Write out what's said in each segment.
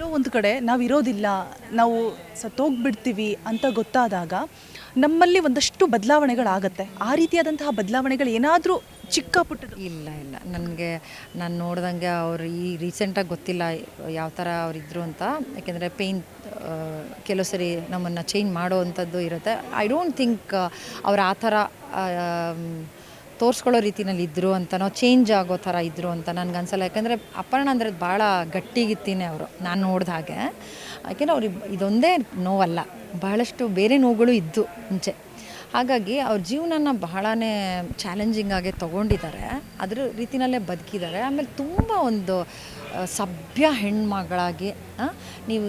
ಎಲ್ಲೋ ಒಂದು ಕಡೆ ನಾವು ಇರೋದಿಲ್ಲ, ನಾವು ಸತ್ತೋಗ್ಬಿಡ್ತೀವಿ ಅಂತ ಗೊತ್ತಾದಾಗ ನಮ್ಮಲ್ಲಿ ಒಂದಷ್ಟು ಬದಲಾವಣೆಗಳಾಗತ್ತೆ. ಆ ರೀತಿಯಾದಂತಹ ಬದಲಾವಣೆಗಳು ಏನಾದರೂ ಚಿಕ್ಕ ಪುಟ್ಟದು ಇಲ್ಲ ಇಲ್ಲ. ನನಗೆ ನಾನು ನೋಡ್ದಂಗೆ ಅವ್ರು ಈ ರೀಸೆಂಟಾಗಿ ಗೊತ್ತಿಲ್ಲ ಯಾವ ಥರ ಅವರಿದ್ರು ಅಂತ. ಯಾಕೆಂದರೆ ಪೇಯ್ನ್ ಕೆಲವು ಸರಿ ನಮ್ಮನ್ನು ಚೇಂಜ್ ಮಾಡೋ ಅಂಥದ್ದು ಇರುತ್ತೆ. ಐ ಡೋಂಟ್ ಥಿಂಕ್ ಅವ್ರು ಆ ಥರ ತೋರಿಸ್ಕೊಳ್ಳೋ ರೀತಿನಲ್ಲಿ ಇದ್ದರು ಅಂತನೋ ಚೇಂಜ್ ಆಗೋ ಥರ ಇದ್ದರು ಅಂತ ನನಗೆ ಅನ್ಸಲ್ಲ ಯಾಕಂದರೆ ಅಪರ್ಣ ಅಂದರೆ ಭಾಳ ಗಟ್ಟಿಗಿತ್ತೀನಿ ಅವರು, ನಾನು ನೋಡಿದ ಹಾಗೆ. ಯಾಕೆಂದರೆ ಅವ್ರು ಇದೊಂದೇ ನೋವಲ್ಲ, ಬಹಳಷ್ಟು ಬೇರೆ ನೋವುಗಳು ಇದ್ದು ಮುಂಚೆ. ಹಾಗಾಗಿ ಅವ್ರ ಜೀವನನ ಬಹಳನೇ ಚಾಲೆಂಜಿಂಗ್ ಆಗಿ ತೊಗೊಂಡಿದ್ದಾರೆ ಅದ್ರ ರೀತಿನಲ್ಲೇ ಬದುಕಿದ್ದಾರೆ ಆಮೇಲೆ ತುಂಬ ಒಂದು ಸಭ್ಯ ಹೆಣ್ಮಗಳಾಗಿ ನೀವು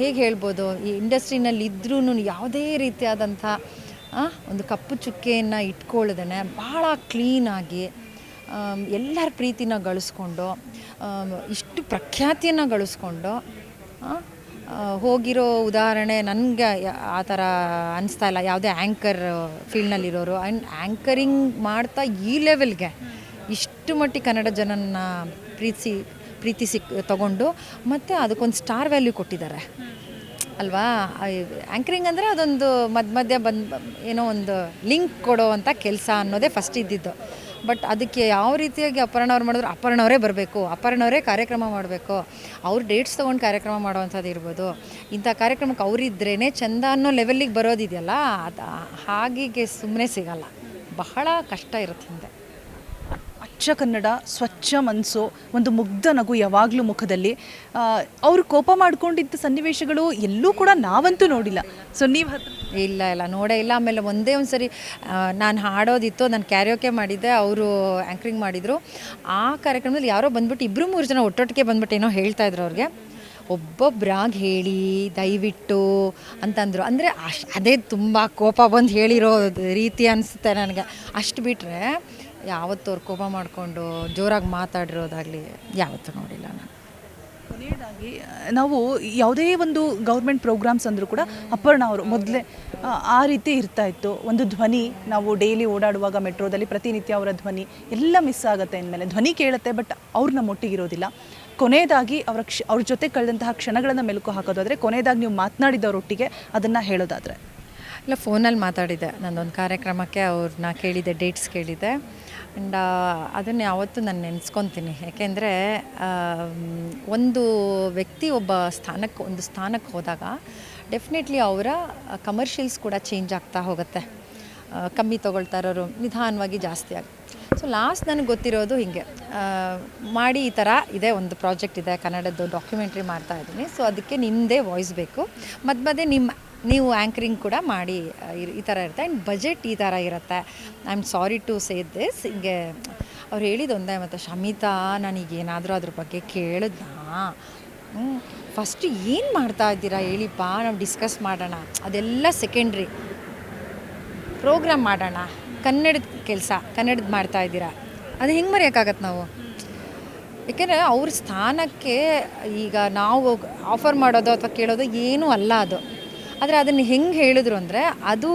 ಹೇಗೆ ಹೇಳ್ಬೋದು, ಈ ಇಂಡಸ್ಟ್ರಿನಲ್ಲಿ ಇದ್ರೂ ಯಾವುದೇ ರೀತಿಯಾದಂಥ ಒಂದು ಕಪ್ಪು ಚುಕ್ಕೆಯನ್ನು ಇಟ್ಕೊಳ್ಳದೇ ಭಾಳ ಕ್ಲೀನಾಗಿ ಎಲ್ಲರ ಪ್ರೀತಿನ ಗಳಿಸ್ಕೊಂಡು ಇಷ್ಟು ಪ್ರಖ್ಯಾತಿಯನ್ನು ಗಳಿಸ್ಕೊಂಡು ಹೋಗಿರೋ ಉದಾಹರಣೆ ನನಗೆ ಆ ಥರ ಅನಿಸ್ತಾ ಇಲ್ಲ. ಯಾವುದೇ ಆ್ಯಂಕರ್ ಫೀಲ್ಡ್ನಲ್ಲಿರೋರು ಆ್ಯಂಡ್ ಆ್ಯಂಕರಿಂಗ್ ಮಾಡ್ತಾ ಈ ಲೆವೆಲ್ಗೆ ಇಷ್ಟು ಮಟ್ಟಿಗೆ ಕನ್ನಡ ಜನನ ಪ್ರೀತಿಸಿ ಪ್ರೀತಿಸಿ ತಗೊಂಡು ಮತ್ತು ಅದಕ್ಕೊಂದು ಸ್ಟಾರ್ ವ್ಯಾಲ್ಯೂ ಕೊಟ್ಟಿದ್ದಾರೆ. ಅಲ್ವಾ? ಆ್ಯಂಕರಿಂಗ್ ಅಂದರೆ ಅದೊಂದು ಮಧ್ಯ ಮಧ್ಯ ಬಂದು, ಏನೋ ಒಂದು ಲಿಂಕ್ ಕೊಡೋವಂಥ ಕೆಲಸ ಅನ್ನೋದೇ ಫಸ್ಟ್ ಇದ್ದಿದ್ದು. ಬಟ್ ಅದಕ್ಕೆ ಯಾವ ರೀತಿಯಾಗಿ ಅಪರ್ಣ ಅವ್ರು ಮಾಡಿದ್ರು ಅಪರ್ಣವರೇ ಬರಬೇಕು ಅಪರ್ಣವರೇ ಕಾರ್ಯಕ್ರಮ ಮಾಡಬೇಕು, ಅವ್ರು ಡೇಟ್ಸ್ ತೊಗೊಂಡು ಕಾರ್ಯಕ್ರಮ ಮಾಡೋವಂಥದ್ದು ಇರ್ಬೋದು. ಇಂಥ ಕಾರ್ಯಕ್ರಮಕ್ಕೆ ಅವರಿದ್ರೇ ಚಂದ ಅನ್ನೋ ಲೆವೆಲ್ಲಿಗೆ ಬರೋದಿದೆಯಲ್ಲ, ಅದು ಹಾಗಿಗೆ ಸುಮ್ಮನೆ ಸಿಗಲ್ಲ. ಬಹಳ ಕಷ್ಟ ಇರುತ್ತೆ ಹಿಂದೆ. ಅಚ್ಚ ಕನ್ನಡ, ಸ್ವಚ್ಛ ಮನಸ್ಸು ಒಂದು ಮುಗ್ಧ ನಗು ಯಾವಾಗಲೂ ಮುಖದಲ್ಲಿ. ಅವರು ಕೋಪ ಮಾಡ್ಕೊಂಡಿದ್ದ ಸನ್ನಿವೇಶಗಳು ಎಲ್ಲೂ ಕೂಡ ನಾವಂತೂ ನೋಡಿಲ್ಲ. ಸೊ ನೀವು ಇಲ್ಲ ಇಲ್ಲ, ನೋಡೇ ಇಲ್ಲ. ಆಮೇಲೆ ಒಂದೇ ಒಂದು ಸರಿ ನಾನು ಹಾಡೋದಿತ್ತು, ನಾನು ಕ್ಯಾರಿಯೋಕೆ ಮಾಡಿದ್ದೆ, ಅವರು ಆ್ಯಂಕ್ರಿಂಗ್ ಮಾಡಿದರು. ಆ ಕಾರ್ಯಕ್ರಮದಲ್ಲಿ ಯಾರೋ ಬಂದ್ಬಿಟ್ಟು ಇಬ್ಬರು ಮೂರು ಜನ ಒಟ್ಟೊಟ್ಟಿಗೆ ಬಂದ್ಬಿಟ್ಟು ಏನೋ ಹೇಳ್ತಾ ಇದ್ರು ಅವ್ರಿಗೆ. ಒಬ್ಬೊಬ್ಬರಾಗಿ ಹೇಳಿ, ದಯವಿಟ್ಟು ಅಂತಂದರು. ಅಂದರೆ ಅಶ್ ಅದೇ ತುಂಬ ಕೋಪ ಬಂದು ಹೇಳಿರೋ ರೀತಿ ಅನಿಸುತ್ತೆ ನನಗೆ. ಅಷ್ಟು ಬಿಟ್ಟರೆ ಯಾವತ್ತೂ ಅವ್ರು ಕೋಪ ಮಾಡಿಕೊಂಡು ಜೋರಾಗಿ ಮಾತಾಡಿರೋದಾಗಲಿ ಯಾವತ್ತೂ ನೋಡಿಲ್ಲ ನಾನು. ಕೊನೆಯದಾಗಿ, ನಾವು ಯಾವುದೇ ಒಂದು ಗೌರ್ಮೆಂಟ್ ಪ್ರೋಗ್ರಾಮ್ಸ್ ಅಂದರೂ ಕೂಡ ಅಪರ್ಣ ಅವರು ಮೊದಲೇ, ಆ ರೀತಿ ಇರ್ತಾ ಇತ್ತು. ಒಂದು ಧ್ವನಿ, ನಾವು ಡೈಲಿ ಓಡಾಡುವಾಗ ಮೆಟ್ರೋದಲ್ಲಿ ಪ್ರತಿನಿತ್ಯ ಅವರ ಧ್ವನಿ ಎಲ್ಲ ಮಿಸ್ ಆಗುತ್ತೆ ಅಂದಮೇಲೆ. ಧ್ವನಿ ಕೇಳುತ್ತೆ, ಬಟ್ ಅವ್ರು ನಮ್ಮ ಒಟ್ಟಿಗಿರೋದಿಲ್ಲ ಕೊನೆಯದಾಗಿ ಅವರ ಕ್ಷ, ಅವ್ರ ಜೊತೆ ಕಳೆದಂತಹ ಕ್ಷಣಗಳನ್ನು ಮೆಲುಕು ಹಾಕೋದಾದರೆ, ಕೊನೆಯದಾಗಿ ನೀವು ಮಾತನಾಡಿದವರೊಟ್ಟಿಗೆ ಅದನ್ನು ಹೇಳೋದಾದರೆ. ಇಲ್ಲ ಫೋನಲ್ಲಿ ಮಾತಾಡಿದೆ. ನನ್ನೊಂದು ಕಾರ್ಯಕ್ರಮಕ್ಕೆ ಅವ್ರನ್ನ ಕೇಳಿದೆ ಡೇಟ್ಸ್ ಕೇಳಿದೆ. ಆ್ಯಂಡ್ ಅದನ್ನು ಯಾವತ್ತೂ ನಾನು ನೆನೆಸ್ಕೊತೀನಿ. ಯಾಕೆಂದರೆ ಒಂದು ವ್ಯಕ್ತಿ ಒಬ್ಬ ಸ್ಥಾನಕ್ಕೆ, ಒಂದು ಸ್ಥಾನಕ್ಕೆ ಹೋದಾಗ ಡೆಫಿನೆಟ್ಲಿ ಅವರ ಕಮರ್ಷಿಯಲ್ಸ್ ಕೂಡ ಚೇಂಜ್ ಆಗ್ತಾ ಹೋಗುತ್ತೆ. ಕಮ್ಮಿ ತೊಗೊಳ್ತಾ ಇರೋರು ನಿಧಾನವಾಗಿ ಜಾಸ್ತಿ ಆಗುತ್ತೆ ಸೊ ಲಾಸ್ಟ್ ನನಗೆ ಗೊತ್ತಿರೋದು ಹೀಗೆ. ಮಾಡಿ ಈ ಥರ ಇದೆ, ಒಂದು ಪ್ರಾಜೆಕ್ಟ್ ಇದೆ, ಕನ್ನಡದ್ದು ಡಾಕ್ಯುಮೆಂಟ್ರಿ ಮಾಡ್ತಾ ಇದ್ದೀನಿ. ಸೊ ಅದಕ್ಕೆ ನಿಮ್ಮದೇ ವಾಯ್ಸ್ ಬೇಕು. ಮಧ್ಯೆ ನಿಮ್ಮ ನೀವು ಆ್ಯಂಕರಿಂಗ್ ಕೂಡ ಮಾಡಿ ಈ- ಥರ ಇರುತ್ತೆ. ಆ್ಯಂಡ್ ಬಜೆಟ್ ಈ ಥರ ಇರುತ್ತೆ. I am sorry to say this ಹಿಂಗೆ ಅವ್ರು ಹೇಳಿದ್ದು ಮತ್ತು ಶಮಿತಾ ನನಗೆ ಏನಾದರೂ ಅದ್ರ ಬಗ್ಗೆ ಕೇಳಿದ್ನಾ? ಫಸ್ಟ್ ಏನು ಮಾಡ್ತಾ ಇದ್ದೀರಾ ಹೇಳಿಪ್ಪ, ನಾವು ಡಿಸ್ಕಸ್ ಮಾಡೋಣ. ಅದೆಲ್ಲ ಸೆಕೆಂಡ್ರಿ ಪ್ರೋಗ್ರಾಮ್ ಮಾಡೋಣ. ಕನ್ನಡದ ಕೆಲಸ, ಕನ್ನಡದ ಮಾಡ್ತಾ ಇದ್ದೀರಾ? ಅದು ಹೆಂಗೆ ಮರೆಯೋಕ್ಕಾಗತ್ತೆ ನಾವು? ಏಕೆಂದರೆ ಅವ್ರ ಸ್ಥಾನಕ್ಕೆ ಈಗ ನಾವು ಆಫರ್ ಮಾಡೋದು ಅಥವಾ ಕೇಳೋದು ಏನೂ ಅಲ್ಲ ಅದು. ಆದರೆ ಅದನ್ನು ಹೆಂಗೆ ಹೇಳಿದ್ರು ಅಂದರೆ ಅದು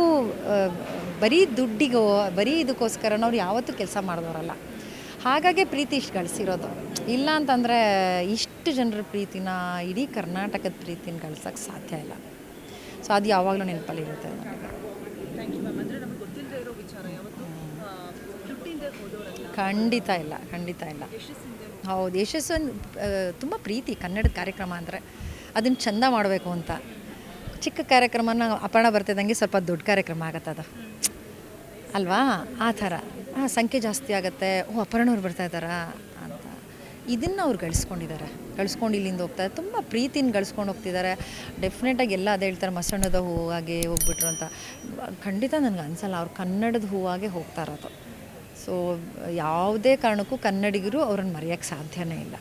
ಬರೀ ದುಡ್ಡಿಗೋ ಬರೀ ಇದಕ್ಕೋಸ್ಕರ ಅವ್ರು ಯಾವತ್ತೂ ಕೆಲಸ ಮಾಡಿದವರಲ್ಲ. ಹಾಗಾಗಿ ಪ್ರೀತಿ ಇಷ್ಟು ಗಳಿಸಿರೋದು. ಇಲ್ಲ ಅಂತಂದರೆ ಇಷ್ಟು ಜನರ ಪ್ರೀತಿನ ಇಡೀ ಕರ್ನಾಟಕದ ಪ್ರೀತಿನ ಗಳಿಸೋಕ್ಕೆ ಸಾಧ್ಯ ಇಲ್ಲ. ಸೊ ಅದು ಯಾವಾಗಲೂ ನೆನಪಲ್ಲಿ ಇರುತ್ತೆ. ಖಂಡಿತ ಇಲ್ಲ ಖಂಡಿತ ಇಲ್ಲ. ಹೌದು ಯಶಸ್ಸು ತುಂಬ ಪ್ರೀತಿ ಕನ್ನಡದ ಕಾರ್ಯಕ್ರಮ ಅಂದರೆ. ಅದನ್ನು ಚಂದ ಮಾಡಬೇಕು ಅಂತ. ಚಿಕ್ಕ ಕಾರ್ಯಕ್ರಮನ ಅಪರ್ಣ ಬರ್ತಿದ್ದಂಗೆ ಸ್ವಲ್ಪ ದೊಡ್ಡ ಕಾರ್ಯಕ್ರಮ ಆಗತ್ತದು ಅಲ್ವಾ? ಆ ಥರ. ಹಾಂ ಸಂಖ್ಯೆ ಜಾಸ್ತಿ ಆಗುತ್ತೆ. ಓ ಅಪರ್ಣವ್ರು ಬರ್ತಾ ಇದ್ದಾರಾ ಅಂತ. ಇದನ್ನು ಅವ್ರು ಗಳಿಸ್ಕೊಂಡಿದ್ದಾರೆ. ಗಳಿಸ್ಕೊಂಡು ಇಲ್ಲಿಂದ ಹೋಗ್ತಾರೆ ತುಂಬ ಪ್ರೀತಿನ ಗಳಿಸ್ಕೊಂಡು ಹೋಗ್ತಿದ್ದಾರೆ. ಡೆಫಿನೆಟಾಗಿ ಎಲ್ಲ ಅದೇ ಹೇಳ್ತಾರೆ. ಮಸಣ್ಣದ ಹೂವಾಗೆ ಹೋಗ್ಬಿಟ್ರು ಅಂತ. ಖಂಡಿತ ನನಗೆ ಅನ್ಸಲ್ಲ. ಅವ್ರು ಕನ್ನಡದ ಹೂವಾಗೆ ಹೋಗ್ತಾ ಇರೋದು. ಸೊ ಯಾವುದೇ ಕಾರಣಕ್ಕೂ ಕನ್ನಡಿಗರು ಅವ್ರನ್ನ ಮರೆಯೋಕ್ಕೆ ಸಾಧ್ಯನೇ ಇಲ್ಲ.